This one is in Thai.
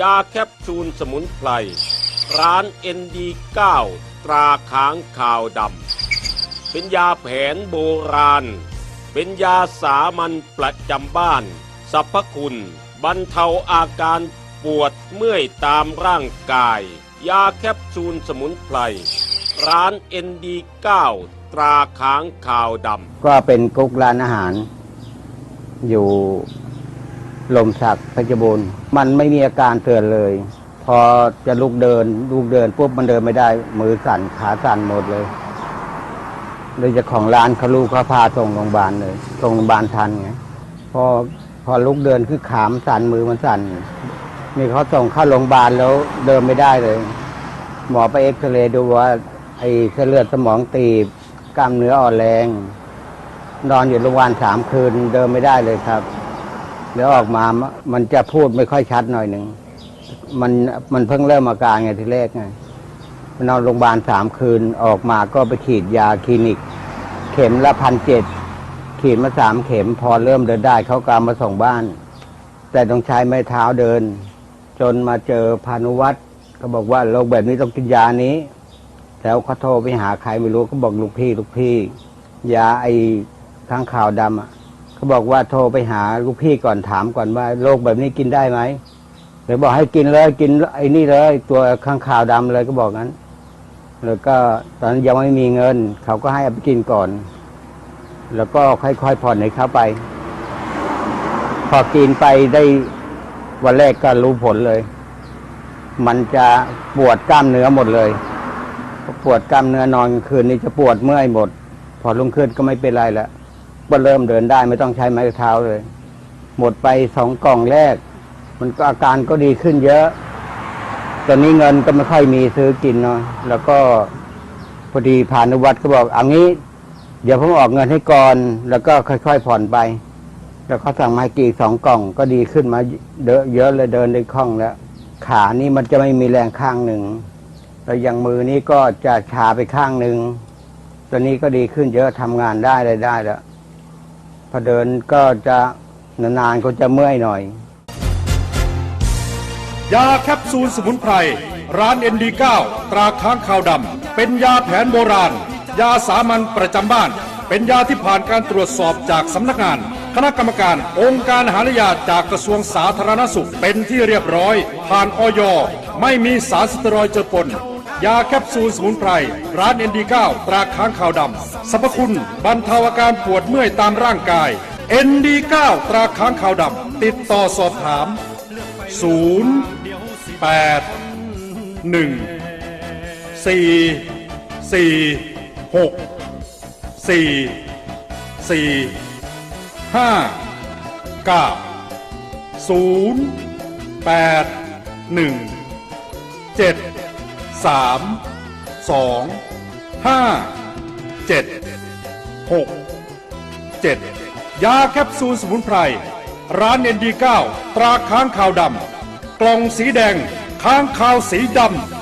ยาแคปซูลสมุนไพร ร้าน ND9 ตราค้างขาวดำ เป็นยาแผนโบราณ เป็นยาสามัญประจำบ้าน สรรพคุณ บรรเทาอาการปวดเมื่อยตามร่างกาย ยาแคปซูลสมุนไพร ร้าน ND9 ตราค้างขาวดำ ก็เป็นกุ๊กร้านอาหาร อยู่ ลมสักเพชรบูรณ์มันไม่มีอาการเตือนเลย พอจะลุกเดินลุกเดินปุ๊บมันเดินไม่ได้ มือสั่นขาสั่นหมดเลยเลยจะของร้านเขาลูกเขาพาส่งโรงพยาบาลเลยส่งโรงพยาบาลทันไงพอพอลุกเดินคือขามสั่นมือมันสั่นนี่เขาส่งเข้าโรงพยาบาลแล้วเดินไม่ได้เลย หมอไปเอ็กซเรย์ดูว่า ไอ้เส้นเลือดสมองตีบกล้ามเนื้ออ่อนแรง นอนอยู่โรงพยาบาลสามคืนเดินไม่ได้เลยครับ แล้วออกมา มันจะพูดไม่ค่อยชัดหน่อยหนึ่ง มันมันเพิ่งเริ่มอาการไงทีแรกไงนอนโรงพยาบาลสามคืนออกมาก็ไปฉีดยาคลินิก เข็มละพันเจ็ดขีดมาสามเข็มพอเริ่มเดินได้เขาก็เอามาส่งบ้าน แต่ต้องใช้ไม้เท้าเดิน จนมาเจอพานุวัตรก็บอกว่าโรคแบบนี้ต้องกินยานี้ แล้วเขาโทรไปหาใครไม่รู้ก็บอกลูกพี่ลูกพี่ ยาไอ้ข้างข่าวดำอะ เขาบอกว่าโทรไปหาลูกพี่ก่อนถามก่อนว่าโรคแบบนี้กินได้ไหมเลยบอกให้กินเลยกินไอ้นี่เลย ตัวข้างขาวดำเลยก็บอกงั้น แล้วก็ตอนนั้นยังไม่มีเงิน เขาก็ให้เอาไปกินก่อน แล้วก็ค่อยๆผ่อนให้เขาไป พอกินไปได้วันแรกก็รู้ผลเลย มันจะปวดกล้ามเนื้อหมดเลยปวดกล้ามเนื้อนอนคืนนี่จะปวดเมื่อยหมด พอรุ่งขึ้นก็ไม่เป็นไรแล้ว ก็เริ่มเดินได้ไม่ต้องใช้ไม้เท้าเลย หมดไปสองกล่องแรก มันก็อาการก็ดีขึ้นเยอะ ตอนนี้เงินก็ไม่ค่อยมีซื้อกินเนาะแล้วก็พอดีพานุวัตก็บอกเอางี้ เดี๋ยวผมออกเงินให้ก่อน แล้วก็ค่อยๆผ่อนไป แล้วเขาสั่งมาให้กี่สองกล่องก็ดีขึ้นมาเยอะเยอะเลยเดินได้คล่องแล้ว ขานี่มันจะไม่มีแรงข้างหนึ่งแล้วอย่างมือนี้ก็จะชาไปข้างหนึ่งตอนนี้ก็ดีขึ้นเยอะทำงานได้เลยได้แล้ว พอเดินก็จะนานๆก็จะเมื่อยหน่อย ยาแคปซูลสมุนไพร ร้าน ND9 ตราค้างคาวดำ เป็นยาแผนโบราณ ยาสามัญประจำบ้าน เป็นยาที่ผ่านการตรวจสอบจากสำนักงาน คณะกรรมการองค์การอาหารยาจากกระทรวงสาธารณสุขเป็นที่เรียบร้อย ผ่านออยไม่มีสารสเตียรอยด์เจือปน ยาแคปซูลสมุนไพร ร้านเอ็นดีเก้าตราค้างขาวดำสรรพคุณบรรเทาอาการปวดเมื่อยตามร่างกายเอ็นดีเก้าตราค้างขาวดำติดต่อสอบถาม 0 8 1 4 4 6 4 4 5 9 0 8 1 7 สามสองห้าเจ็ดหกเจ็ดยาแคปซูลสมุนไพร ร้านเอ็นดีเก้าตราค้างขาวดำ กล่องสีแดง ค้างขาวสีดำ